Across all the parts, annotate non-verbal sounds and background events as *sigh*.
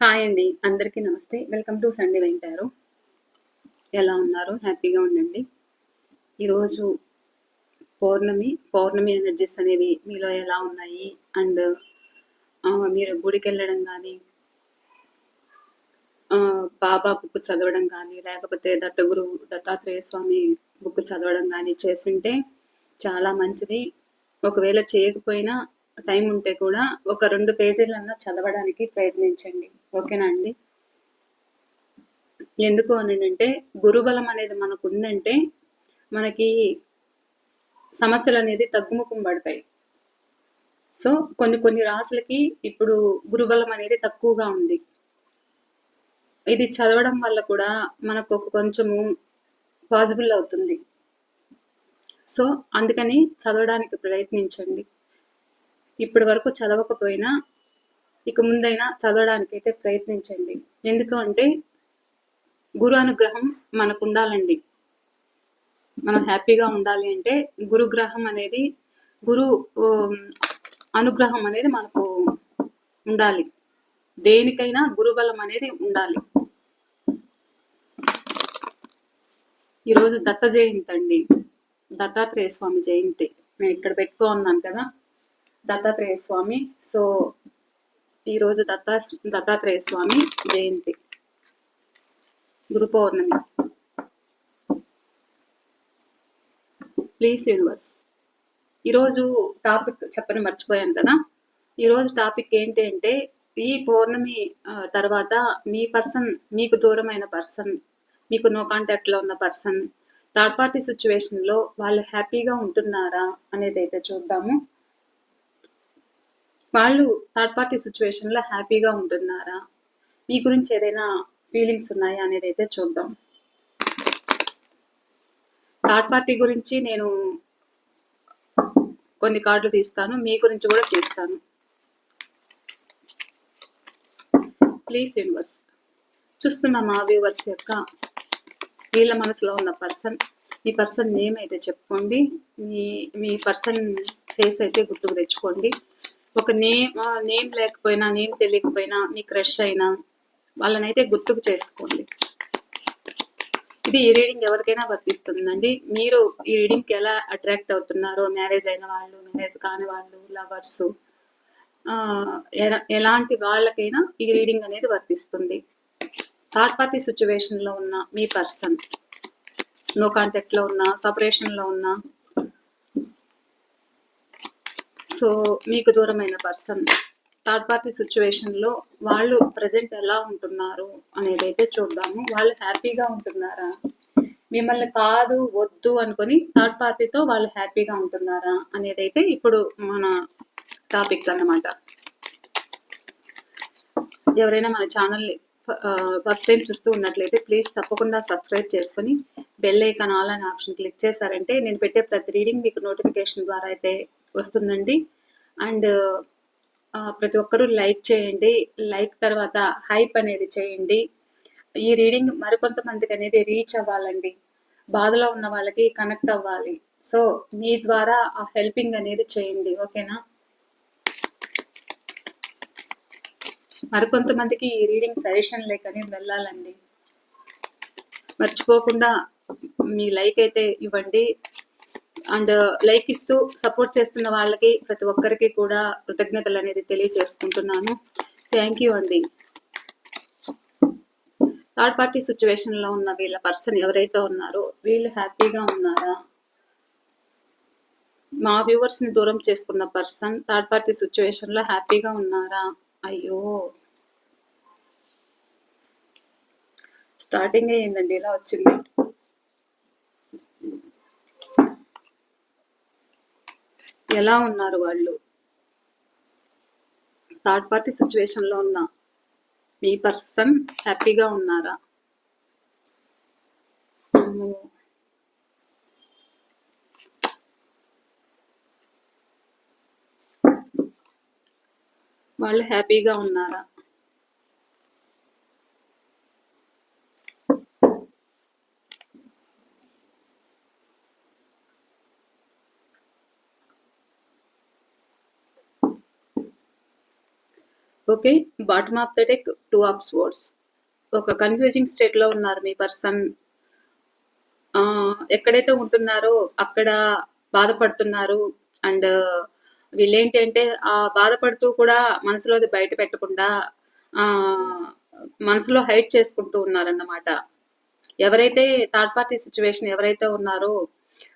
Hi అండి. అందరికీ నమస్తే. వెల్కమ్ టు సండే వెంటారు. ఎలా ఉన్నారు? హ్యాపీగా ఉండండి. ఈరోజు పౌర్ణమి. పౌర్ణమి ఎనర్జీస్ అనేది మీలో ఎలా ఉన్నాయి? అండ్ మీరు గుడికి వెళ్ళడం కానీ బాబా బుక్ చదవడం కానీ లేకపోతే దత్తగురు దత్తాత్రేయ స్వామి బుక్ చదవడం కానీ చేస్తుంటే చాలా మంచిది. ఒకవేళ చేయకపోయినా టైం ఉంటే కూడా ఒక రెండు పేజీలన్నా చదవడానికి ప్రయత్నించండి. ఓకేనా అండి? ఎందుకు అని అంటే గురుబలం అనేది మనకు ఉందంటే మనకి సమస్యలు అనేది తగ్గుముఖం పడతాయి. సో కొన్ని కొన్ని రాసులకి ఇప్పుడు గురుబలం అనేది తక్కువగా ఉంది. ఇది చదవడం వల్ల కూడా మనకు ఒక కొంచెము పాసిబుల్ అవుతుంది. సో అందుకని చదవడానికి ప్రయత్నించండి. ఇప్పటి వరకు చదవకపోయినా ఇక ముందైనా చదవడానికి అయితే ప్రయత్నించండి. ఎందుకు అంటే గురు అనుగ్రహం మనకు ఉండాలండి. మనం హ్యాపీగా ఉండాలి అంటే గురుగ్రహం అనేది గురు అనుగ్రహం అనేది మనకు ఉండాలి. దేనికైనా గురుబలం అనేది ఉండాలి. ఈరోజు దత్త జయంతి అండి. దత్తాత్రేయ స్వామి జయంతి. నేను ఇక్కడ పెట్టుకో ఉన్నాను కదా. దత్తాత్రేయ స్వామి. సో ఈరోజు దత్తా దత్తాత్రేయ స్వామి జయంతి. Guru Purnima please universe. ఈరోజు టాపిక్ చెప్పని మర్చిపోయాను కదా. ఈరోజు టాపిక్ ఏంటి అంటే ఈ పౌర్ణమి తర్వాత మీ పర్సన్ మీకు దూరమైన పర్సన్ మీకు నో కాంటాక్ట్లో ఉన్న పర్సన్ థర్డ్ పార్టీ సిచ్యువేషన్లో వాళ్ళు హ్యాపీగా ఉంటున్నారా అనేది అయితే చూద్దాము. వాళ్ళు థర్డ్ పార్టీ సిచ్యువేషన్లో హ్యాపీగా ఉంటున్నారా? మీ గురించి ఏదైనా ఫీలింగ్స్ ఉన్నాయా అనేది అయితే చూద్దాం. థర్డ్ పార్టీ గురించి నేను కొన్ని కార్డులు తీస్తాను మీ గురించి కూడా తీస్తాను. ప్లీజ్ యూనివర్స్ చూస్తున్న మా వ్యూవర్స్ యొక్క వీళ్ళ మనసులో ఉన్న పర్సన్ మీ పర్సన్ నేమ్ అయితే చెప్పుకోండి. మీ మీ పర్సన్ ఫేస్ అయితే గుర్తుకు తెచ్చుకోండి. ఒక నేమ్ నేమ్ లేకపోయినా నేమ్ తెలియకపోయినా మీ క్రష్ అయినా వాళ్ళనైతే గుర్తుకు చేసుకోండి. ఇది ఈ రీడింగ్ ఎవరికైనా వర్తిస్తుందండి. మీరు ఈ రీడింగ్కి ఎలా అట్రాక్ట్ అవుతున్నారో మ్యారేజ్ అయిన వాళ్ళు మ్యారేజ్ కాని వాళ్ళు లవర్స్ ఎలాంటి వాళ్ళకైనా ఈ రీడింగ్ అనేది వర్తిస్తుంది. థర్డ్ పార్టీ సిచ్యువేషన్లో ఉన్న మీ పర్సన్ నో కాంటాక్ట్లో ఉన్న సపరేషన్లో ఉన్న సో మీకు దూరమైన పర్సన్ థర్డ్ పార్టీ సిచ్యువేషన్లో వాళ్ళు ప్రజెంట్ ఎలా ఉంటున్నారు అనేది అయితే చూద్దాము. వాళ్ళు హ్యాపీగా ఉంటున్నారా? మిమ్మల్ని కాదు వద్దు అనుకొని థర్డ్ పార్టీతో వాళ్ళు హ్యాపీగా ఉంటున్నారా అనేది అయితే ఇప్పుడు మన టాపిక్ అన్నమాట. ఎవరైనా మన ఛానల్ని ఫస్ట్ టైం చూస్తూ ఉన్నట్లయితే ప్లీజ్ తప్పకుండా సబ్స్క్రైబ్ చేసుకొని బెల్ ఐకాన్ ఆల్ అనే ఆప్షన్ క్లిక్ చేశారంటే నేను పెట్టే ప్రతి రీడింగ్ మీకు నోటిఫికేషన్ ద్వారా అయితే వస్తుందండి. అండ్ ప్రతి ఒక్కరూ లైక్ చేయండి. లైక్ తర్వాత హైప్ అనేది చేయండి. ఈ రీడింగ్ మరికొంతమందికి అనేది రీచ్ అవ్వాలండి. బాధలో ఉన్న వాళ్ళకి కనెక్ట్ అవ్వాలి. సో మీ ద్వారా ఆ హెల్పింగ్ అనేది చేయండి. ఓకేనా? మరికొంతమందికి ఈ రీడింగ్ సజెషన్ లేకనే అనేది వెళ్ళాలండి. మర్చిపోకుండా మీ లైక్ అయితే ఇవ్వండి. అండ్ లైక్ ఇస్తూ సపోర్ట్ చేస్తున్న వాళ్ళకి ప్రతి ఒక్కరికి కూడా కృతజ్ఞతలు అనేది తెలియజేసుకుంటున్నాను. థ్యాంక్ యూ అండి. థర్డ్ పార్టీ సిచ్యువేషన్లో ఉన్న వీళ్ళ పర్సన్ ఎవరైతే ఉన్నారో వీళ్ళు హ్యాపీగా ఉన్నారా? మా వ్యూవర్స్ని దూరం చేసుకున్న పర్సన్ థర్డ్ పార్టీ సిచ్యువేషన్లో హ్యాపీగా ఉన్నారా? అయ్యో. స్టార్టింగ్ అయ్యిందండి ఇలా వచ్చింది. ఎలా ఉన్నారు వాళ్ళు? థర్డ్ పార్టీ సిచ్యువేషన్లో ఉన్న మీ పర్సన్ హ్యాపీగా ఉన్నారా? వాళ్ళు హ్యాపీగా ఉన్నారా? Okay bottom of the deck two of sports ఒక కన్ఫ్యూజింగ్ స్టేట్లో ఉన్నారు మీ పర్సన్ ఎక్కడైతే ఉంటున్నారో అక్కడ బాధపడుతున్నారు అండ్ uh, వీళ్ళేంటంటే ఆ బాధపడుతూ కూడా మనసులో అది బయట పెట్టకుండా ఆ మనసులో హైట్ చేసుకుంటూ ఉన్నారన్నమాట. ఎవరైతే థర్డ్ పార్టీ సిచ్యువేషన్ ఎవరైతే ఉన్నారో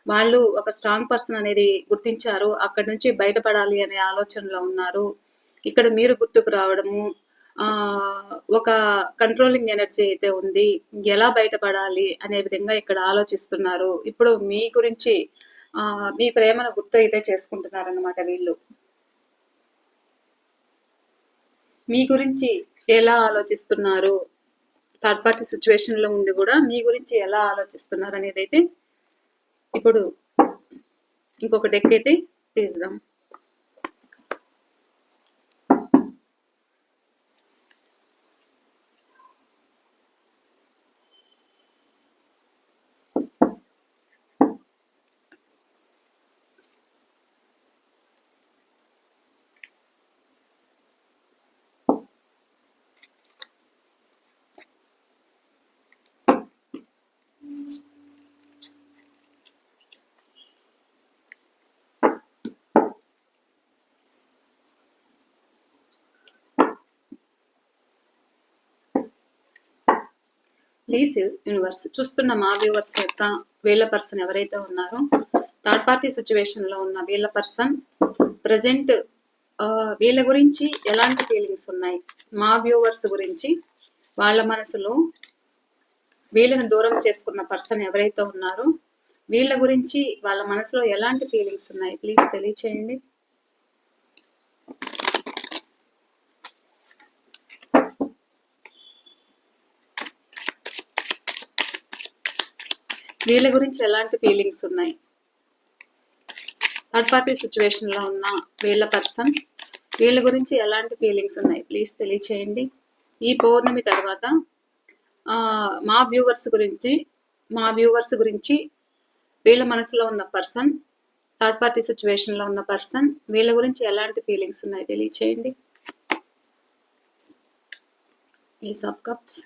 వాళ్ళు ఒక స్ట్రాంగ్ పర్సన్ అనేది గుర్తించారు అక్కడి నుంచి బయటపడాలి అనే ఆలోచనలో ఉన్నారు. ఇక్కడ మీరు గుర్తుకు రావడము ఆ ఒక కంట్రోలింగ్ ఎనర్జీ అయితే ఉంది ఎలా బయటపడాలి అనే విధంగా ఇక్కడ ఆలోచిస్తున్నారు. ఇప్పుడు మీ గురించి ఆ మీ ప్రేమను గుర్తు అయితే చేసుకుంటున్నారు అన్నమాట వీళ్ళు. మీ గురించి ఎలా ఆలోచిస్తున్నారు? థర్డ్ పార్టీ సిచ్యువేషన్లో ఉండి కూడా మీ గురించి ఎలా ఆలోచిస్తున్నారు అనేది అయితే ఇప్పుడు ఇంకొక డెక్ అయితే తీద్దాం. Please universe. చూస్తున్న మా వ్యూవర్స్ యొక్క వీళ్ళ పర్సన్ ఎవరైతే ఉన్నారో థర్డ్ పార్టీ సిచ్యువేషన్లో ఉన్న వీళ్ళ పర్సన్ ప్రజెంట్ వీళ్ళ గురించి ఎలాంటి ఫీలింగ్స్ ఉన్నాయి? మా వ్యూవర్స్ గురించి వాళ్ళ మనసులో వీళ్ళని దూరం చేసుకున్న పర్సన్ ఎవరైతే ఉన్నారో వీళ్ళ గురించి వాళ్ళ మనసులో ఎలాంటి ఫీలింగ్స్ ఉన్నాయి? ప్లీజ్ తెలియచేయండి. వీళ్ళ గురించి ఎలాంటి ఫీలింగ్స్ ఉన్నాయి? థర్డ్ పార్టీ సిచ్యువేషన్లో ఉన్న వీళ్ళ పర్సన్ వీళ్ళ గురించి ఎలాంటి ఫీలింగ్స్ ఉన్నాయి? ప్లీజ్ తెలియచేయండి. ఈ పౌర్ణమి తర్వాత మా వ్యూవర్స్ గురించి మా వ్యూవర్స్ గురించి వీళ్ళ మనసులో ఉన్న పర్సన్ థర్డ్ పార్టీ సిచ్యువేషన్లో ఉన్న పర్సన్ వీళ్ళ గురించి ఎలాంటి ఫీలింగ్స్ ఉన్నాయి? తెలియచేయండి. ఈ sub cups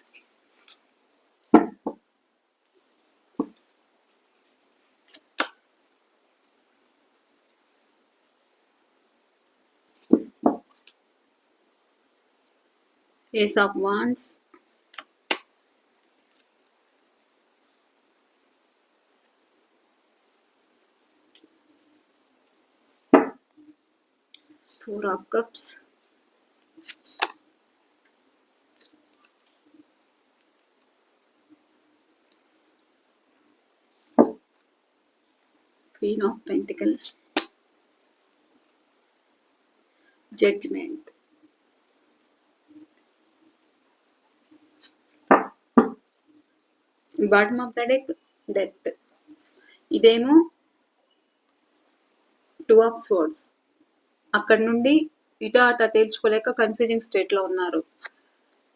ace of wands. Four of cups. Queen of pentacles. Judgment bottom of the deck death ఇదేమో టూ ఆఫ్ స్వర్డ్స్ అక్కడ నుండి ఇటు అట తేల్చుకోలేక కన్ఫ్యూజింగ్ స్టేట్లో ఉన్నారు.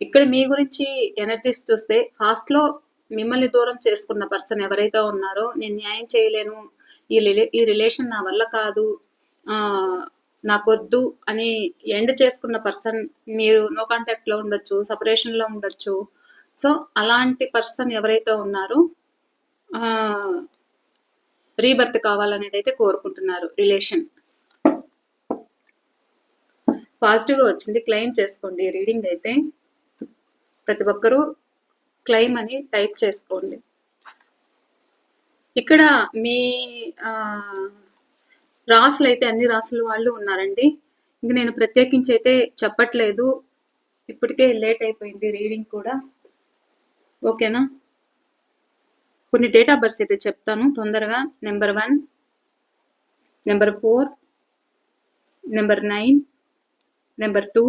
ఇక్కడ మీ గురించి ఎనర్జీస్ చూస్తే ఫాస్ట్లో మిమ్మల్ని దూరం చేసుకున్న పర్సన్ ఎవరైతే ఉన్నారో నేను న్యాయం చేయలేను ఈ ఈ రిలేషన్ నా వల్ల కాదు నాకొద్దు అని ఎండ్ చేసుకున్న పర్సన్ మీరు నో కాంటాక్ట్లో ఉండొచ్చు సపరేషన్లో ఉండొచ్చు సో అలాంటి పర్సన్ ఎవరైతే ఉన్నారో రీబర్త్ కావాలనేది అయితే కోరుకుంటున్నారు రిలేషన్. పాజిటివ్గా వచ్చింది క్లెయిమ్ చేసుకోండి. రీడింగ్ అయితే ప్రతి ఒక్కరూ క్లెయిమ్ అని టైప్ చేసుకోండి. ఇక్కడ మీ రాసులు అయితే అన్ని రాసుల వాళ్ళు ఉన్నారండి. ఇంక నేను ప్రత్యేకించి అయితే చెప్పట్లేదు. ఇప్పటికే లేట్ అయిపోయింది రీడింగ్ కూడా. ఓకేనా? కొన్ని డేట్ ఆఫ్ బర్త్స్ అయితే చెప్తాను. తొందరగా. Number one number four number nine number two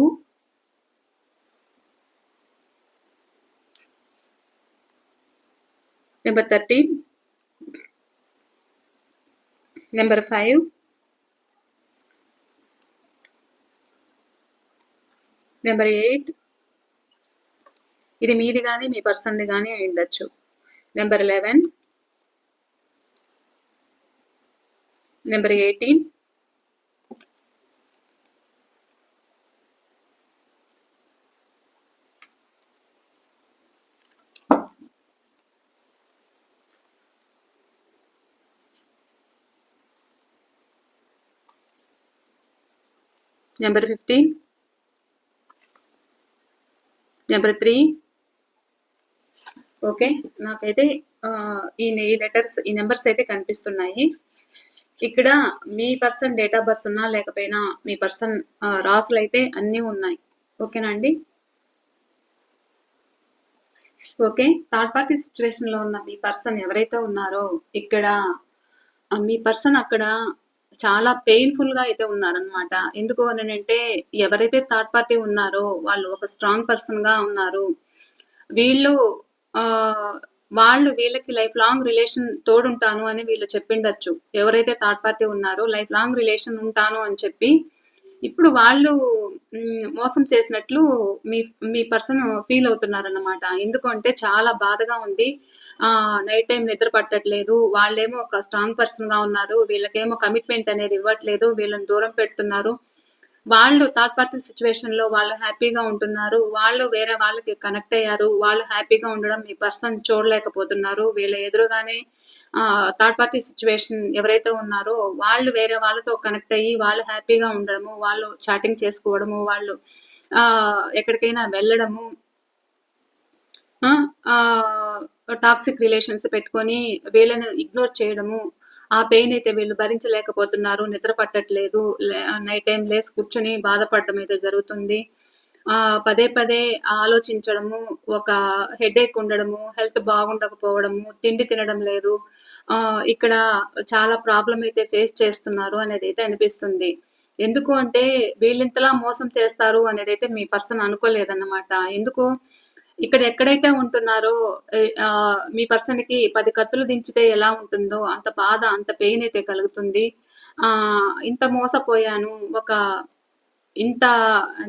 number thirteen number five number eight ఇది మీది కానీ మీ పర్సన్ది కానీ అయి ఉండొచ్చు. Number eleven number eighteen number fifteen number three okay? నాకైతే ఈ ఈ లెటర్స్ ఈ నెంబర్స్ అయితే కనిపిస్తున్నాయి. ఇక్కడ మీ పర్సన్ డేట్ ఆఫ్ బర్త్ ఉన్నా లేకపోయినా మీ పర్సన్ రాసులు అయితే అన్నీ ఉన్నాయి. ఓకేనా అండి? ఓకే? థర్డ్ పార్టీ సిచ్యువేషన్లో ఉన్న మీ పర్సన్ ఎవరైతే ఉన్నారో ఇక్కడ మీ పర్సన్ అక్కడ చాలా పెయిన్ఫుల్గా అయితే ఉన్నారనమాట ఎందుకు అని అంటే ఎవరైతే థర్డ్ పార్టీ ఉన్నారో వాళ్ళు ఒక స్ట్రాంగ్ పర్సన్గా ఉన్నారు. వీళ్ళు వాళ్ళు వీళ్ళకి లైఫ్ లాంగ్ రిలేషన్ తోడుంటాను అని వీళ్ళు చెప్పిండొచ్చు. ఎవరైతే థర్డ్ పార్టీ ఉన్నారో లైఫ్ లాంగ్ రిలేషన్ ఉంటాను అని చెప్పి. ఇప్పుడు వాళ్ళు మోసం చేసినట్లు మీ మీ పర్సన్ ఫీల్ అవుతున్నారన్నమాట. ఎందుకంటే చాలా బాధగా ఉంది. ఆ నైట్ టైం నిద్ర పట్టట్లేదు. వాళ్ళేమో ఒక స్ట్రాంగ్ పర్సన్గా ఉన్నారు. వీళ్ళకేమో కమిట్మెంట్ అనేది ఇవ్వట్లేదు. వీళ్ళని దూరం పెడుతున్నారు. వాళ్ళు థర్డ్ పార్టీ సిచ్యువేషన్లో వాళ్ళు హ్యాపీగా ఉంటున్నారు వాళ్ళు వేరే వాళ్ళకి కనెక్ట్ అయ్యారు వాళ్ళు హ్యాపీగా ఉండడం మీ పర్సన్ చూడలేకపోతున్నారు. వీళ్ళ ఎదురుగానే థర్డ్ పార్టీ సిచ్యువేషన్ ఎవరైతే ఉన్నారో వాళ్ళు వేరే వాళ్ళతో కనెక్ట్ అయ్యి వాళ్ళు హ్యాపీగా ఉండడము వాళ్ళు చాటింగ్ చేసుకోవడము వాళ్ళు ఆ ఎక్కడికైనా వెళ్ళడము టాక్సిక్ రిలేషన్స్ పెట్టుకొని వీళ్ళని ఇగ్నోర్ చేయడము ఆ పెయిన్ అయితే వీళ్ళు భరించలేకపోతున్నారు నిద్ర పట్టట్లేదు నైట్ టైం లేసి కూర్చొని బాధపడడం అయితే జరుగుతుంది. ఆ పదే పదే ఆలోచించడము ఒక హెడేక్ ఉండడము హెల్త్ బాగుండకపోవడము తిండి తినడం లేదు ఆ ఇక్కడ చాలా ప్రాబ్లం అయితే ఫేస్ చేస్తున్నారు అనేది అయితే అనిపిస్తుంది. ఎందుకు అంటే వీళ్ళింతలా మోసం చేస్తారు అనేది అయితే మీ పర్సన్ అనుకోలేదన్నమాట. ఎందుకు? ఇక్కడ ఎక్కడైతే ఉంటున్నారో ఆ, మీ పర్సన్కి పది కత్తులు దించితే ఎలా ఉంటుందో అంత బాధ అంత పెయిన్ అయితే కలుగుతుంది. ఆ ఇంత మోసపోయాను ఒక ఇంత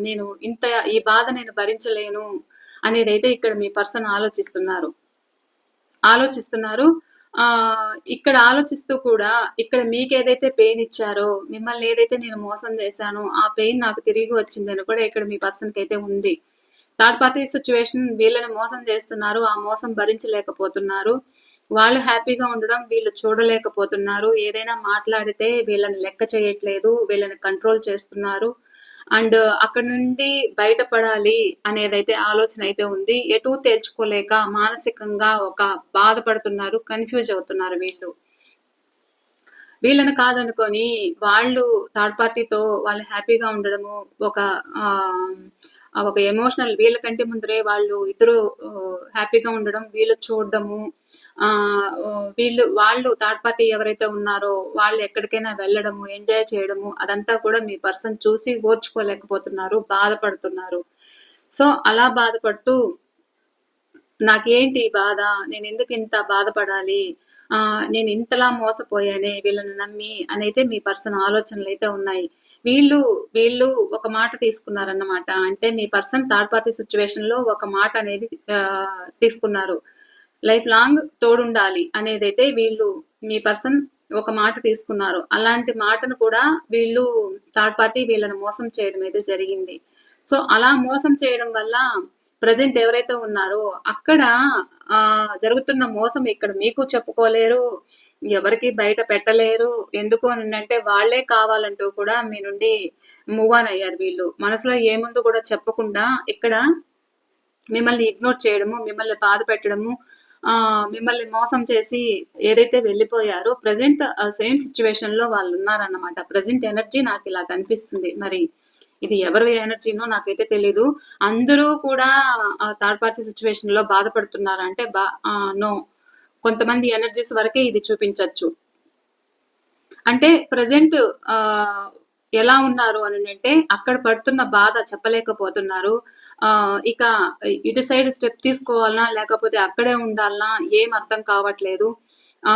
నేను ఇంత ఈ బాధ నేను భరించలేను అనేది అయితే ఇక్కడ మీ పర్సన్ ఆలోచిస్తున్నారు. ఆలోచిస్తున్నారు. ఆ ఇక్కడ ఆలోచిస్తూ కూడా ఇక్కడ మీకు ఏదైతే పెయిన్ ఇచ్చారో మిమ్మల్ని ఏదైతే నేను మోసం చేశానో ఆ పెయిన్ నాకు తిరిగి వచ్చిందని కూడా ఇక్కడ మీ పర్సన్కి అయితే ఉంది. థర్డ్ పార్టీ సిచ్యువేషన్ వీళ్ళని మోసం చేస్తున్నారు ఆ మోసం భరించలేకపోతున్నారు. వాళ్ళు హ్యాపీగా ఉండడం వీళ్ళు చూడలేకపోతున్నారు. ఏదైనా మాట్లాడితే వీళ్ళని లెక్క చేయట్లేదు వీళ్ళని కంట్రోల్ చేస్తున్నారు. అండ్ అక్కడ నుండి బయటపడాలి అనేదైతే ఆలోచన అయితే ఉంది. ఎటు తేల్చుకోలేక మానసికంగా ఒక బాధపడుతున్నారు కన్ఫ్యూజ్ అవుతున్నారు వీళ్ళు. వీళ్ళని కాదనుకొని వాళ్ళు థర్డ్ పార్టీతో వాళ్ళు హ్యాపీగా ఉండడము ఒక ఆ, ఆ ఒక ఎమోషనల్ వీళ్ళకంటే ముందరే వాళ్ళు ఇద్దరు హ్యాపీగా ఉండడం వీళ్ళు చూడడము ఆ వీళ్ళు వాళ్ళు థర్డ్ పార్టీ ఎవరైతే ఉన్నారో వాళ్ళు ఎక్కడికైనా వెళ్ళడము ఎంజాయ్ చేయడము అదంతా కూడా మీ పర్సన్ చూసి ఓర్చుకోలేకపోతున్నారు బాధపడుతున్నారు. సో అలా బాధపడుతూ నాకేంటి బాధ? నేను ఎందుకు ఇంత బాధపడాలి? ఆ నేను ఇంతలా మోసపోయానే వీళ్ళని నమ్మి అనైతే మీ పర్సన్ ఆలోచనలు అయితే ఉన్నాయి. వీళ్ళు వీళ్ళు ఒక మాట తీసుకున్నారన్నమాట. అంటే మీ పర్సన్ థర్డ్ పార్టీ సిచ్యువేషన్లో ఒక మాట అనేది తీసుకున్నారు. లైఫ్ లాంగ్ తోడుండాలి అనేదైతే వీళ్ళు మీ పర్సన్ ఒక మాట తీసుకున్నారు. అలాంటి మాటను కూడా వీళ్ళు థర్డ్ పార్టీ వీళ్ళని మోసం చేయడం అయితే జరిగింది. సో అలా మోసం చేయడం వల్ల ప్రజెంట్ ఎవరైతే ఉన్నారో అక్కడ ఆ జరుగుతున్న మోసం ఇక్కడ మీకు చెప్పుకోలేరు. ఎవరికి బయట పెట్టలేరు. ఎందుకు అని అంటే వాళ్ళే కావాలంటూ కూడా మీ నుండి మూవ్ ఆన్ అయ్యారు వీళ్ళు. మనసులో ఏముందో కూడా చెప్పకుండా ఇక్కడ మిమ్మల్ని ఇగ్నోర్ చేయడము మిమ్మల్ని బాధ పెట్టడము ఆ మిమ్మల్ని మోసం చేసి ఏదైతే వెళ్ళిపోయారో ప్రజెంట్ సేమ్ సిచ్యువేషన్లో వాళ్ళు ఉన్నారన్నమాట. ప్రజెంట్ ఎనర్జీ నాకు ఇలా కనిపిస్తుంది. మరి ఇది ఎవరి ఎనర్జీనో నాకైతే తెలీదు. అందరూ కూడా థర్డ్ పార్టీ సిచ్యువేషన్లో బాధపడుతున్నారంటే బా నో కొంతమంది ఎనర్జీస్ వరకే ఇది చూపించవచ్చు అంటే ప్రజెంట్ ఎలా ఉన్నారు అని అంటే అక్కడ పడుతున్న బాధ చెప్పలేకపోతున్నారు. ఆ ఇక ఇటు సైడ్ స్టెప్ తీసుకోవాలనా లేకపోతే అక్కడే ఉండాలనా ఏం అర్థం కావట్లేదు. ఆ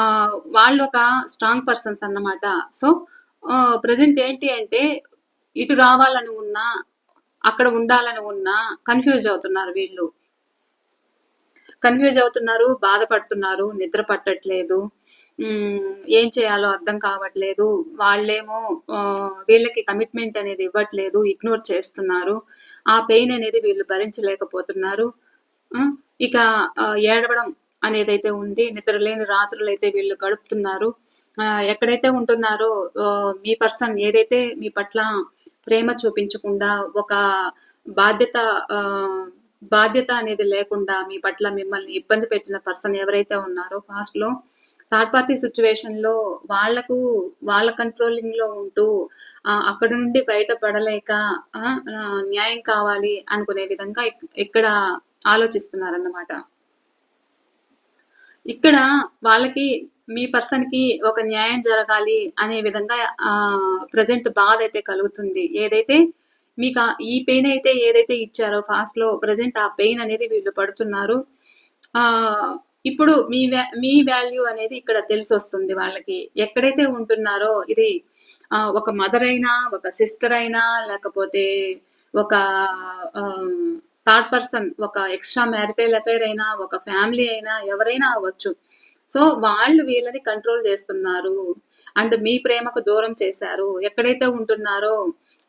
వాళ్ళు ఒక స్ట్రాంగ్ పర్సన్స్ అన్నమాట. సో ప్రజెంట్ ఏంటి అంటే ఇటు రావాలని ఉన్నా అక్కడ ఉండాలని ఉన్నా కన్ఫ్యూజ్ అవుతున్నారు వీళ్ళు. కన్ఫ్యూజ్ అవుతున్నారు బాధపడుతున్నారు నిద్ర పట్టట్లేదు ఏం చేయాలో అర్థం కావట్లేదు వాళ్ళేమో వీళ్ళకి కమిట్మెంట్ అనేది ఇవ్వట్లేదు ఇగ్నోర్ చేస్తున్నారు ఆ పెయిన్ అనేది వీళ్ళు భరించలేకపోతున్నారు ఇక ఏడవడం అనేది అయితే ఉంది నిద్ర లేని రాత్రులు అయితే వీళ్ళు గడుపుతున్నారు ఎక్కడైతే ఉంటున్నారో మీ పర్సన్ ఏదైతే మీ పట్ల ప్రేమ చూపించకుండా ఒక బాధ్యత బాధ్యత అనేది లేకుండా మీ పట్ల మిమ్మల్ని ఇబ్బంది పెట్టిన పర్సన్ ఎవరైతే ఉన్నారో past లో థర్డ్ పార్టీ సిచ్యువేషన్లో వాళ్ళకు వాళ్ళ కంట్రోలింగ్లో ఉంటూ అక్కడ నుండి బయటపడలేక ఆ, న్యాయం కావాలి అనుకునే విధంగా ఇక్కడ ఆలోచిస్తున్నారన్నమాట. ఇక్కడ వాళ్ళకి మీ పర్సన్కి ఒక న్యాయం జరగాలి అనే విధంగా ఆ ప్రజెంట్ బాధ అయితే కలుగుతుంది. ఏదైతే మీకు ఈ పెయిన్ అయితే ఏదైతే ఇచ్చారో ఫాస్ట్లో ప్రజెంట్ ఆ పెయిన్ అనేది వీళ్ళు పడుతున్నారు. ఆ ఇప్పుడు మీ మీ వాల్యూ అనేది ఇక్కడ తెలిసి వస్తుంది వాళ్ళకి. ఎక్కడైతే ఉంటున్నారో ఇది ఆ, ఒక మదర్ అయినా ఒక సిస్టర్ అయినా లేకపోతే ఒక థర్డ్ పర్సన్ ఒక ఎక్స్ట్రా మ్యారిటల్ అఫైర్ అయినా ఒక ఫ్యామిలీ అయినా ఎవరైనా అవ్వచ్చు. సో వాళ్ళు వీళ్ళని కంట్రోల్ చేస్తున్నారు. అండ్ మీ ప్రేమకు దూరం చేశారు. ఎక్కడైతే ఉంటున్నారో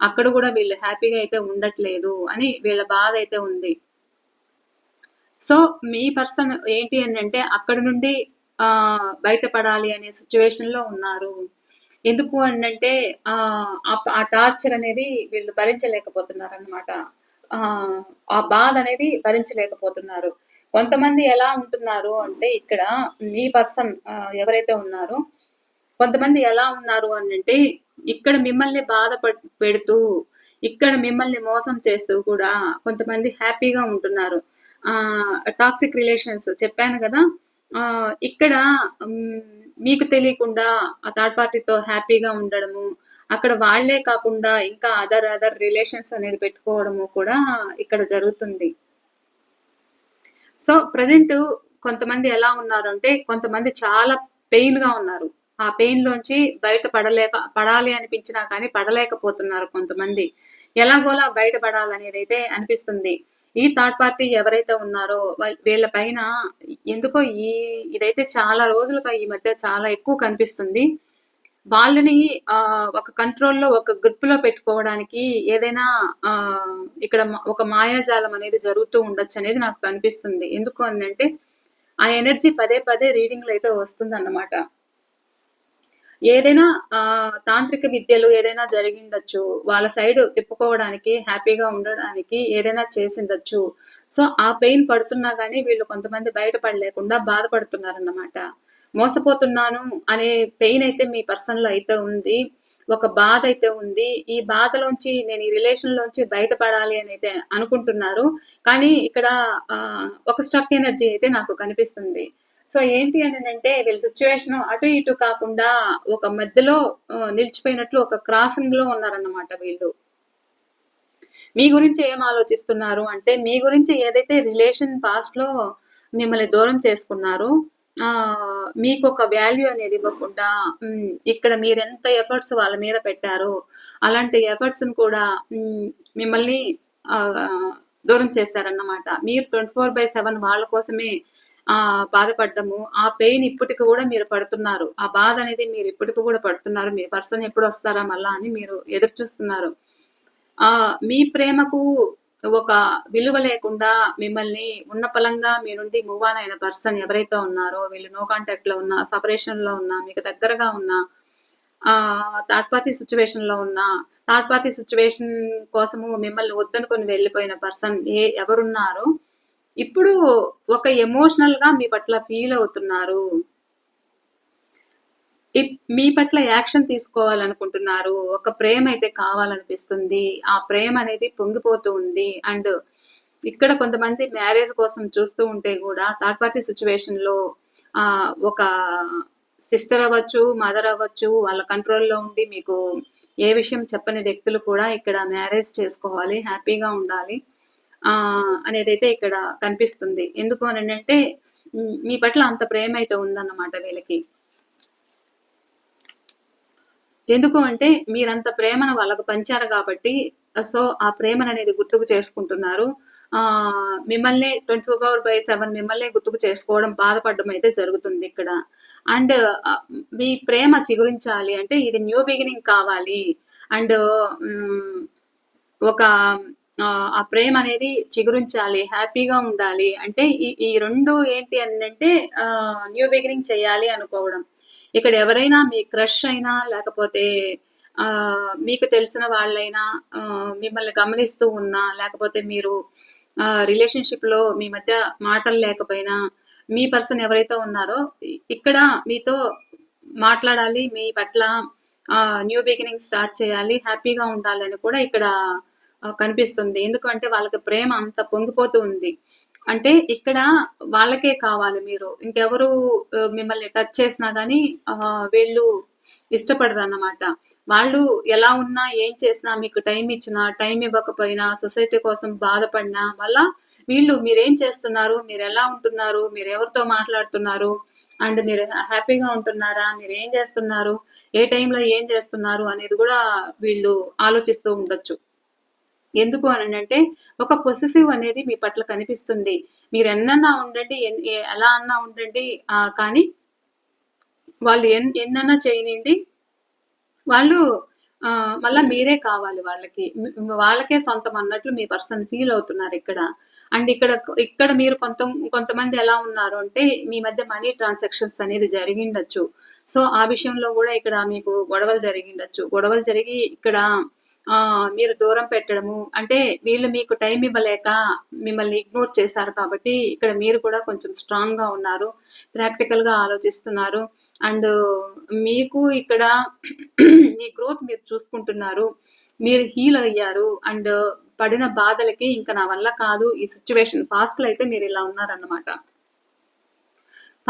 అక్కడ కూడా వీళ్ళు హ్యాపీగా అయితే ఉండట్లేదు అని వీళ్ళ బాధ అయితే ఉంది. సో మీ పర్సన్ ఏంటి అని అంటే అక్కడ నుండి ఆ బయటపడాలి అనే సిచ్యువేషన్లో ఉన్నారు. ఎందుకు అంటే ఆ ఆ టార్చర్ అనేది వీళ్ళు భరించలేకపోతున్నారు అనమాట ఆ బాధ అనేది భరించలేకపోతున్నారు. కొంతమంది ఎలా ఉంటున్నారు అంటే ఇక్కడ మీ పర్సన్ ఎవరైతే ఉన్నారో కొంతమంది ఎలా ఉన్నారు అని అంటే ఇక్కడ మిమ్మల్ని బాధ పెడుతూ ఇక్కడ మిమ్మల్ని మోసం చేస్తూ కూడా కొంతమంది హ్యాపీగా ఉంటున్నారు. ఆ టాక్సిక్ రిలేషన్స్ చెప్పాను కదా. ఆ ఇక్కడ మీకు తెలియకుండా ఆ థర్డ్ పార్టీతో హ్యాపీగా ఉండడము అక్కడ వాళ్ళే కాకుండా ఇంకా అదర్ అదర్ రిలేషన్స్ అనేది పెట్టుకోవడము కూడా ఇక్కడ జరుగుతుంది. సో ప్రజెంట్ కొంతమంది ఎలా ఉన్నారు అంటే కొంతమంది చాలా పెయిన్గా ఉన్నారు. ఆ పెయిన్ లోంచి బయట పడలేక పడాలి అనిపించినా కానీ పడలేకపోతున్నారు కొంతమంది. ఎలాగోలా బయటపడాలనేది అయితే అనిపిస్తుంది. ఈ థర్డ్ పార్టీ ఎవరైతే ఉన్నారో వీళ్ళ పైన ఎందుకో ఈ ఇదైతే చాలా రోజులుగా ఈ మధ్య చాలా ఎక్కువ కనిపిస్తుంది. వాళ్ళని ఒక కంట్రోల్లో ఒక గ్రిప్లో పెట్టుకోవడానికి ఏదైనా ఆ ఇక్కడ ఒక మాయాజాలం అనేది జరుగుతూ ఉండొచ్చు అనేది నాకు కనిపిస్తుంది ఎందుకు అని అంటే ఆ ఎనర్జీ పదే పదే రీడింగ్లో అయితే వస్తుంది అన్నమాట ఏదైనా ఆ తాంత్రిక విద్యలు ఏదైనా జరిగిండొచ్చు వాళ్ళ సైడ్ తిప్పుకోవడానికి హ్యాపీగా ఉండడానికి ఏదైనా చేసిండొచ్చు. సో ఆ పెయిన్ పడుతున్నా కానీ వీళ్ళు కొంతమంది బయటపడలేకుండా బాధపడుతున్నారన్నమాట. మోసపోతున్నాను అనే పెయిన్ అయితే మీ పర్సన్లో అయితే ఉంది. ఒక బాధ అయితే ఉంది. ఈ బాధలోంచి నేను ఈ రిలేషన్ లోంచి బయటపడాలి అని అయితే అనుకుంటున్నారు. కానీ ఇక్కడ ఆ, ఒక స్టక్ ఎనర్జీ అయితే నాకు కనిపిస్తుంది. సో ఏంటి అని అంటే వీళ్ళ సిచ్యువేషన్ అటు ఇటు కాకుండా ఒక మధ్యలో నిలిచిపోయినట్లు ఒక క్రాసింగ్లో ఉన్నారన్నమాట వీళ్ళు. మీ గురించి ఏం ఆలోచిస్తున్నారు? అంటే మీ గురించి ఏదైతే రిలేషన్ పాస్ట్లో మిమ్మల్ని దూరం చేసుకున్నారు ఆ మీకు ఒక వాల్యూ అనేది ఇవ్వకుండా ఇక్కడ మీరు ఎంత ఎఫర్ట్స్ వాళ్ళ మీద పెట్టారో అలాంటి ఎఫర్ట్స్ కూడా మిమ్మల్ని దూరం చేశారన్నమాట. మీరు ట్వంటీ ఫోర్ బై సెవెన్ వాళ్ళ కోసమే ఆ బాధపడ్డము ఆ పెయిన్ ఇప్పటికి కూడా మీరు పడుతున్నారు. ఆ బాధ అనేది మీరు ఇప్పటికి కూడా పడుతున్నారు. మీ పర్సన్ ఎప్పుడు వస్తారా మళ్ళా అని మీరు ఎదురు చూస్తున్నారు ఆ మీ ప్రేమకు ఒక విలువ లేకుండా మిమ్మల్ని ఉన్న పలంగా మీ నుండి మూవ్ ఆన్ అయిన పర్సన్ ఎవరైతే ఉన్నారో వీళ్ళు నో కాంటాక్ట్లో ఉన్నా సపరేషన్లో ఉన్నా మీకు దగ్గరగా ఉన్నా ఆ థర్డ్ పార్టీ సిచ్యువేషన్లో ఉన్నా థర్డ్ పార్టీ సిచ్యువేషన్ కోసము మిమ్మల్ని వద్దనుకొని వెళ్ళిపోయిన పర్సన్ ఏ ఎవరున్నారో ఇప్పుడు ఒక ఎమోషనల్గా మీ పట్ల ఫీల్ అవుతున్నారు. ఇప్- మీ పట్ల యాక్షన్ తీసుకోవాలనుకుంటున్నారు. ఒక ప్రేమ అయితే కావాలనిపిస్తుంది. ఆ ప్రేమ అనేది పొంగిపోతూ ఉంది. అండ్ ఇక్కడ కొంతమంది మ్యారేజ్ కోసం చూస్తూ ఉంటే కూడా థర్డ్ పార్టీ సిచ్యువేషన్లో ఆ ఒక సిస్టర్ అవ్వచ్చు మదర్ అవ్వచ్చు వాళ్ళ కంట్రోల్లో ఉండి మీకు ఏ విషయం చెప్పని వ్యక్తులు కూడా ఇక్కడ మ్యారేజ్ చేసుకోవాలి హ్యాపీగా ఉండాలి. అనేది అయితే ఇక్కడ కనిపిస్తుంది. ఎందుకు అని అంటే మీ పట్ల అంత ప్రేమ అయితే ఉందన్నమాట వీళ్ళకి. ఎందుకు అంటే మీరంత ప్రేమను వాళ్ళకు పంచారు కాబట్టి సో ఆ ప్రేమను అనేది గుర్తుకు చేసుకుంటున్నారు. ఆ మిమ్మల్ని twenty four hour by seven మిమ్మల్ని గుర్తుకు చేసుకోవడం బాధపడడం అయితే జరుగుతుంది ఇక్కడ. అండ్ మీ ప్రేమ చిగురించాలి అంటే ఇది న్యూ బిగినింగ్ కావాలి. అండ్ ఒక ఆ, ప్రేమ అనేది చిగురించాలి హ్యాపీగా ఉండాలి. అంటే ఈ ఈ రెండు ఏంటి అని అంటే న్యూ బిగినింగ్ చేయాలి అనుకోవడం. ఇక్కడ ఎవరైనా మీ క్రష్ అయినా లేకపోతే ఆ, మీకు తెలిసిన వాళ్ళైనా మిమ్మల్ని గమనిస్తూ ఉన్నా లేకపోతే మీరు రిలేషన్షిప్లో మీ మధ్య మాటలు లేకపోయినా మీ పర్సన్ ఎవరైతే ఉన్నారో ఇక్కడ మీతో మాట్లాడాలి మీ పట్ల న్యూ బిగినింగ్ స్టార్ట్ చేయాలి హ్యాపీగా ఉండాలని కూడా ఇక్కడ కనిపిస్తుంది. ఎందుకంటే వాళ్ళకి ప్రేమ అంత పొంగిపోతూ ఉంది. అంటే ఇక్కడ వాళ్ళకే కావాలి మీరు. ఇంకెవరు మిమ్మల్ని టచ్ చేసినా కానీ వీళ్ళు ఇష్టపడరు అన్నమాట. వాళ్ళు ఎలా ఉన్నా ఏం చేసినా మీకు టైం ఇచ్చినా టైం ఇవ్వకపోయినా సొసైటీ కోసం బాధపడినా వల్ల వీళ్ళు మీరేం చేస్తున్నారు? మీరు ఎలా ఉంటున్నారు? మీరు ఎవరితో మాట్లాడుతున్నారు? అండ్ మీరు హ్యాపీగా ఉంటున్నారా? మీరు ఏం చేస్తున్నారు? ఏ టైంలో ఏం చేస్తున్నారు? అనేది కూడా వీళ్ళు ఆలోచిస్తూ ఉండొచ్చు. ఎందుకు అని అంటే ఒక పొసెసివ్ అనేది మీ పట్ల కనిపిస్తుంది. మీరు ఎన్నన్నా ఉండండి ఎన్- ఏ- ఎలా అన్నా ఉండండి కానీ వాళ్ళు ఎన్ ఎన్నన్నా చేయనివ్వండి వాళ్ళు మళ్ళీ మీరే కావాలి వాళ్ళకి. వాళ్ళకే సొంతం అన్నట్లు మీ పర్సన్ ఫీల్ అవుతున్నారు ఇక్కడ. అండ్ ఇక్కడ ఇక్కడ మీరు కొంత కొంతమంది ఎలా ఉన్నారు అంటే మీ మధ్య మనీ ట్రాన్సాక్షన్స్ అనేది జరిగిండొచ్చు. సో ఆ విషయంలో కూడా ఇక్కడ మీకు గొడవలు జరిగిండొచ్చు. గొడవలు జరిగి ఇక్కడ మీరు దూరం పెట్టడము. అంటే వీళ్ళు మీకు టైం ఇవ్వలేక మిమ్మల్ని ఇగ్నోర్ చేశారు కాబట్టి ఇక్కడ మీరు కూడా కొంచెం స్ట్రాంగ్గా ఉన్నారు. ప్రాక్టికల్గా ఆలోచిస్తున్నారు. అండ్ మీకు ఇక్కడ *clears throat* మీ గ్రోత్ మీరు చూసుకుంటున్నారు. మీరు హీల్ అయ్యారు. అండ్ పడిన బాధలకి ఇంకా నా వల్ల కాదు. ఈ సిచ్యువేషన్ పాస్ట్ అయితే మీరు ఇలా ఉన్నారన్నమాట.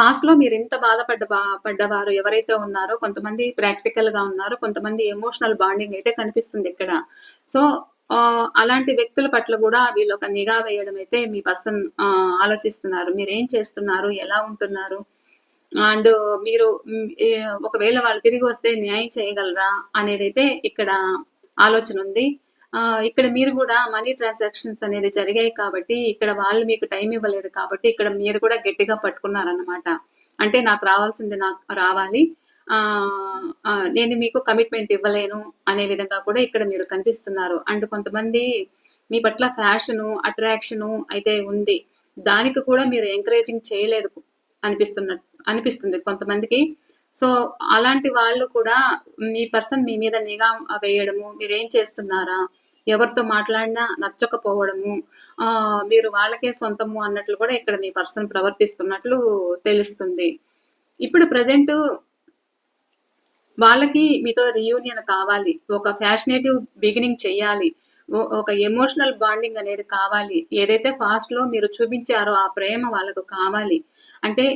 పాస్ట్లో మీరు ఇంత బాధపడ్డ బా- పడ్డవారు ఎవరైతే ఉన్నారో కొంతమంది ప్రాక్టికల్గా ఉన్నారో కొంతమంది ఎమోషనల్ బాండింగ్ అయితే కనిపిస్తుంది ఇక్కడ. సో ఆ, అలాంటి వ్యక్తుల పట్ల కూడా వీళ్ళు ఒక నిఘా వేయడం అయితే మీ పర్సన్ ఆలోచిస్తున్నారు. మీరు ఏం చేస్తున్నారు? ఎలా ఉంటున్నారు? అండ్ మీరు ఒకవేళ వాళ్ళు తిరిగి వస్తే న్యాయం చేయగలరా? అనేది అయితే ఇక్కడ ఆలోచన ఉంది. ఇక్కడ మీరు కూడా మనీ ట్రాన్సాక్షన్స్ అనేది జరిగాయి కాబట్టి ఇక్కడ వాళ్ళు మీకు టైం ఇవ్వలేదు కాబట్టి ఇక్కడ మీరు కూడా గట్టిగా పట్టుకున్నారన్నమాట. అంటే నాకు రావాల్సింది నాకు రావాలి. ఆ, నేను మీకు కమిట్మెంట్ ఇవ్వలేను అనే విధంగా కూడా ఇక్కడ మీరు కనిపిస్తున్నారు. అండ్ కొంతమంది మీ పట్ల ఫ్యాషను అట్రాక్షను అయితే ఉంది. దానికి కూడా మీరు ఎంకరేజింగ్ చేయలేదు అనిపిస్తున్న అనిపిస్తుంది కొంతమందికి. సో అలాంటి వాళ్ళు కూడా మీ పర్సన్ మీ మీద నిఘా వేయడము మీరేం చేస్తున్నారా? ఎవరితో మాట్లాడినా నచ్చకపోవడము ఆ మీరు వాళ్ళకే సొంతము అన్నట్లు కూడా ఇక్కడ మీ పర్సన్ ప్రవర్తిస్తున్నట్లు తెలుస్తుంది. ఇప్పుడు ప్రజెంట్ వాళ్ళకి మీతో రియూనియన్ కావాలి ఒక ఫ్యాషనేటివ్ బిగినింగ్ చేయాలి ఒక ఎమోషనల్ బాండింగ్ అనేది కావాలి ఏదైతే పాస్ట్లో మీరు చూపించారో ఆ ప్రేమ వాళ్ళకు కావాలి అంటే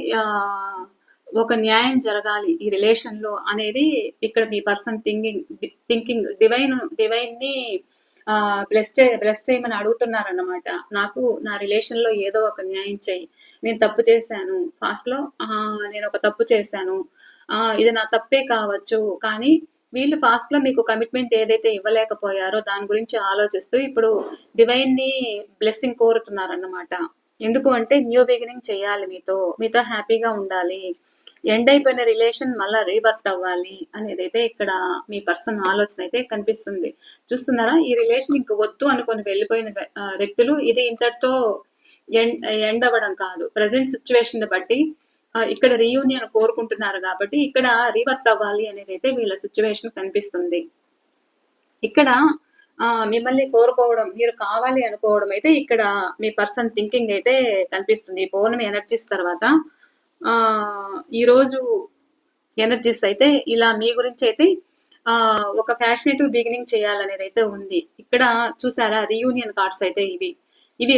ఒక న్యాయం జరగాలి ఈ రిలేషన్లో అనేది ఇక్కడ మీ పర్సన్ థింకింగ్ థింకింగ్ డివైన్ డివైన్ని బ్లెస్ చే బ్లెస్ చేయమని అడుగుతున్నారన్నమాట. నాకు నా రిలేషన్లో ఏదో ఒక న్యాయం చేయి. నేను తప్పు చేశాను. ఫాస్ట్లో నేను ఒక తప్పు చేశాను. ఆ, ఇది నా తప్పే కావచ్చు. కానీ వీళ్ళు ఫాస్ట్లో మీకు కమిట్మెంట్ ఏదైతే ఇవ్వలేకపోయారో దాని గురించి ఆలోచిస్తూ ఇప్పుడు డివైన్ని బ్లెస్సింగ్ కోరుతున్నారన్నమాట. ఎందుకు అంటే న్యూ బిగినింగ్ చేయాలి మీతో. మీతో హ్యాపీగా ఉండాలి. ఎండ్ అయిపోయిన రిలేషన్ మళ్ళా రీబర్త్ అవ్వాలి అనేది అయితే ఇక్కడ మీ పర్సన్ ఆలోచన అయితే కనిపిస్తుంది. చూస్తున్నారా? ఈ రిలేషన్ ఇంక వద్దు అనుకొని వెళ్ళిపోయిన వ్యక్తులు ఇది ఇంతటితో ఎండ్ ఎండ్ అవ్వడం కాదు. ప్రజెంట్ సిచ్యువేషన్ బట్టి ఇక్కడ రీయూనియన్ కోరుకుంటున్నారు కాబట్టి ఇక్కడ రీవర్త్ అవ్వాలి అనేది అయితే వీళ్ళ సిచ్యువేషన్ కనిపిస్తుంది. ఇక్కడ ఆ, మిమ్మల్ని కోరుకోవడం మీరు కావాలి అనుకోవడం అయితే ఇక్కడ మీ పర్సన్ థింకింగ్ అయితే కనిపిస్తుంది. ఈ పౌర్ణమి ఎనర్జీస్ తర్వాత ఈరోజు ఎనర్జీస్ అయితే ఇలా మీ గురించి అయితే ఆ, ఒక ఫ్యాషనేటివ్ బిగినింగ్ చేయాలనేది అయితే ఉంది. ఇక్కడ చూసారా రీయూనియన్ కార్డ్స్ అయితే ఇవి. ఇవి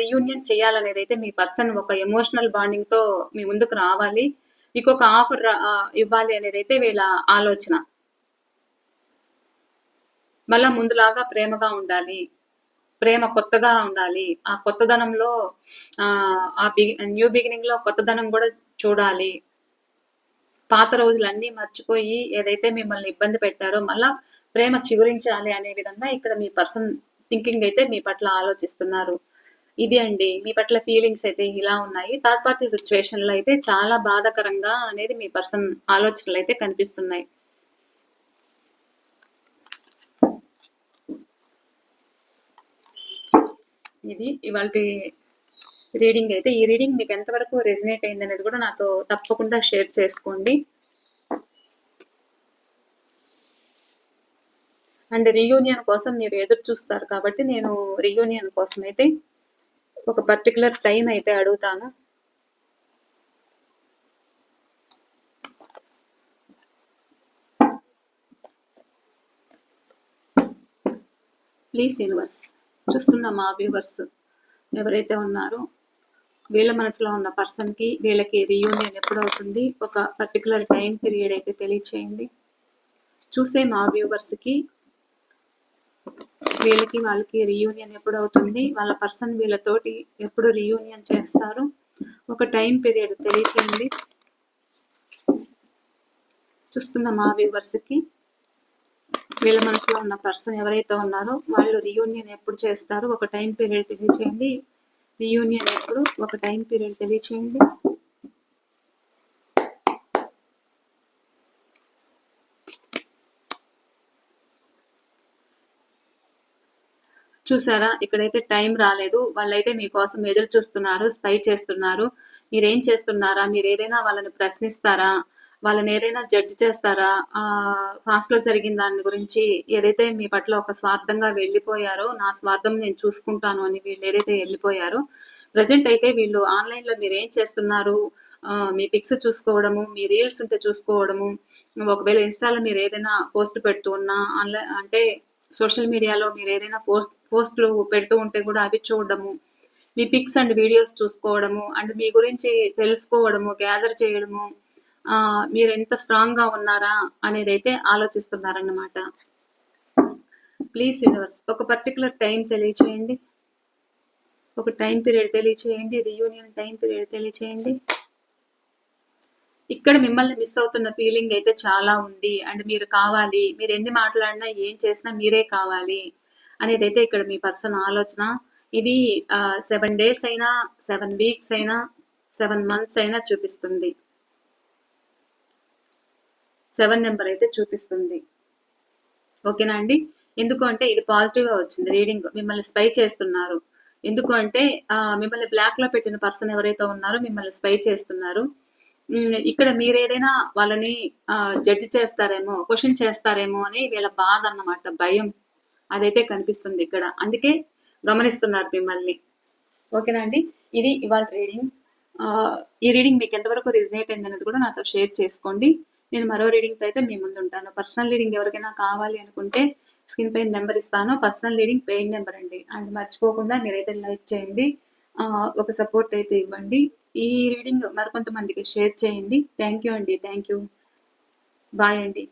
రీయూనియన్ చేయాలనేది అయితే మీ పర్సన్ ఒక ఎమోషనల్ బాండింగ్తో మీ ముందుకు రావాలి. మీకు ఒక ఆఫర్ ఇవ్వాలి అనేది అయితే వీళ్ళ ఆలోచన. మళ్ళా ముందులాగా ప్రేమగా ఉండాలి. ప్రేమ కొత్తగా ఉండాలి. ఆ కొత్తదనంలో ఆ ఆ బిగి న్యూ బిగినింగ్లో కొత్తదనం కూడా చూడాలి. పాత రోజులన్నీ మర్చిపోయి ఏదైతే మిమ్మల్ని ఇబ్బంది పెట్టారో మళ్ళా ప్రేమ చిగురించాలి అనే విధంగా ఇక్కడ మీ పర్సన్ థింకింగ్ అయితే మీ పట్ల ఆలోచిస్తున్నారు. ఇది అండి. మీ పట్ల ఫీలింగ్స్ అయితే ఇలా ఉన్నాయి. థర్డ్ పార్టీ సిచ్యువేషన్లో అయితే చాలా బాధాకరంగా అనేది మీ పర్సన్ ఆలోచనలు అయితే కనిపిస్తున్నాయి. ఇది. ఇవాళ రీడింగ్ అయితే ఈ రీడింగ్ మీకు ఎంతవరకు రెజినేట్ అయింది అనేది కూడా నాతో తప్పకుండా షేర్ చేసుకోండి. అండ్ రీయూనియన్ కోసం మీరు ఎదురు చూస్తారు కాబట్టి నేను రీయూనియన్ కోసం అయితే ఒక పర్టికులర్ టైం అయితే అడుగుతాను. Please universe. చూస్తున్న మా వ్యూవర్స్ ఎవరైతే ఉన్నారో వీళ్ళ మనసులో ఉన్న పర్సన్కి వీళ్ళకి రీయూనియన్ ఎప్పుడు అవుతుంది ఒక పర్టికులర్ టైం పీరియడ్ అయితే తెలియచేయండి. చూసే మా వ్యూవర్స్కి వీళ్ళకి వాళ్ళకి రీయూనియన్ ఎప్పుడు అవుతుంది వాళ్ళ పర్సన్ వీళ్ళతోటి ఎప్పుడు రీయూనియన్ చేస్తారు ఒక టైం పీరియడ్ తెలియచేయండి. చూస్తున్న మా వ్యూవర్స్కి వీళ్ళ మనసులో ఉన్న పర్సన్ ఎవరైతే ఉన్నారో వాళ్ళు రీయూనియన్ ఎప్పుడు చేస్తారు ఒక టైం పీరియడ్ తెలియచేయండి. రీయూనియన్ ఎప్పుడు? ఒక టైం పీరియడ్ తెలియచేయండి. చూసారా? ఇక్కడైతే టైం రాలేదు. వాళ్ళైతే మీకోసం ఎదురు చూస్తున్నారు స్పై చేస్తున్నారు. మీరేం చేస్తున్నారా? మీరు ఏదైనా వాళ్ళని ప్రశ్నిస్తారా? వాళ్ళని ఏదైనా జడ్జ్ చేస్తారా? ఆ లో జరిగిన దాని గురించి ఏదైతే మీ పట్ల ఒక స్వార్థంగా వెళ్ళిపోయారో నా స్వార్థం నేను చూసుకుంటాను అని వీళ్ళు ఏదైతే వెళ్ళిపోయారో ప్రజెంట్ అయితే వీళ్ళు ఆన్లైన్లో మీరు ఏం చేస్తున్నారు? మీ పిక్స్ చూసుకోవడము మీ రీల్స్ ఉంటే చూసుకోవడము ఒకవేళ ఇన్స్టాలో మీరు ఏదైనా పోస్ట్ పెడుతూ ఉన్నా ఆన్లైన్ అంటే సోషల్ మీడియాలో మీరు ఏదైనా పోస్ట్ పోస్టులు పెడుతూ ఉంటే కూడా అవి చూడడము మీ పిక్స్ అండ్ వీడియోస్ చూసుకోవడము అండ్ మీ గురించి తెలుసుకోవడము గ్యాదర్ చేయడము మీరు ఎంత స్ట్రాంగ్గా ఉన్నారా అనేది అయితే ఆలోచిస్తున్నారన్నమాట. ప్లీజ్ యూనివర్స్ ఒక పర్టికులర్ టైం తెలియచేయండి. ఒక టైం పీరియడ్ తెలియచేయండి. రీయూనియన్ టైం పీరియడ్ తెలియచేయండి. ఇక్కడ మిమ్మల్ని మిస్ అవుతున్న ఫీలింగ్ అయితే చాలా ఉంది. అండ్ మీరు కావాలి మీరు ఎన్ని మాట్లాడినా ఏం చేసినా మీరే కావాలి అనేది అయితే ఇక్కడ మీ పర్సన్ ఆలోచన. ఇది సెవెన్ డేస్ అయినా సెవెన్ వీక్స్ అయినా సెవెన్ మంత్స్ అయినా చూపిస్తుంది. సెవెన్ నెంబర్ అయితే చూపిస్తుంది. ఓకేనా అండి? ఎందుకు అంటే ఇది పాజిటివ్గా వచ్చింది. రీడింగ్ మిమ్మల్ని స్పై చేస్తున్నారు. ఎందుకు అంటే మిమ్మల్ని బ్లాక్లో పెట్టిన పర్సన్ ఎవరైతే ఉన్నారో మిమ్మల్ని స్పై చేస్తున్నారు. ఇక్కడ మీరు ఏదైనా వాళ్ళని జడ్జి చేస్తారేమో క్వశ్చన్ చేస్తారేమో అని వీళ్ళ బాధ అన్నమాట భయం అదైతే కనిపిస్తుంది ఇక్కడ. అందుకే గమనిస్తున్నారు మిమ్మల్ని. ఓకేనా అండి? ఇది ఇవాళ రీడింగ్. ఈ రీడింగ్ మీకు ఎంతవరకు రిజనేట్ అయింది అనేది కూడా నాతో షేర్ చేసుకోండి. నేను మరో రీడింగ్తో అయితే మీ ముందు ఉంటాను. పర్సనల్ రీడింగ్ ఎవరికైనా కావాలి అనుకుంటే స్క్రీన్ పైన నెంబర్ ఇస్తాను. పర్సనల్ రీడింగ్ పెయిన్ నెంబర్ అండి. అండ్ మర్చిపోకుండా మీరైతే లైక్ చేయండి. ఒక సపోర్ట్ అయితే ఇవ్వండి. ఈ రీడింగ్ మరికొంతమందికి షేర్ చేయండి. థ్యాంక్ యూ అండి. థ్యాంక్ యూ బాయ్ అండి.